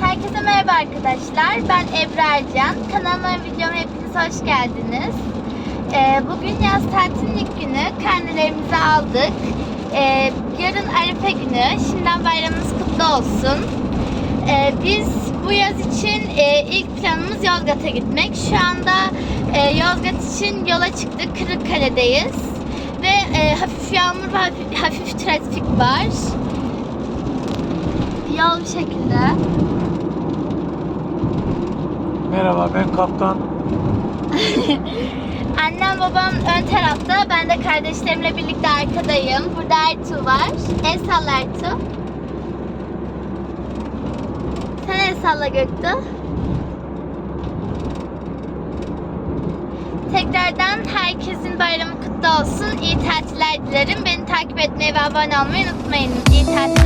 Herkese merhaba arkadaşlar. Ben Ebru Ercan. Kanalıma videoma hepiniz hoş geldiniz. Ee, bugün yaz tatilinin ilk günü. Karnelerimizi aldık. Ee, yarın Arife günü. Şimdiden bayramınız kutlu olsun. Ee, biz bu yaz için e, ilk planımız Yozgat'a gitmek. Şu anda e, Yozgat için yola çıktık. Kırıkkale'deyiz. Ve e, hafif yağmur ve hafif, hafif trafik var. Yol bu şekilde. Merhaba ben kaptan. Annem babam ön tarafta. Ben de kardeşlerimle birlikte arkadayım. Burada Ertuğ var. El salla Ertuğ. Sen el salla Göktuğ. Tekrardan herkesin bayramı kutlu olsun. İyi tatiller dilerim. Beni takip etmeyi ve abone olmayı unutmayın. İyi tatiller.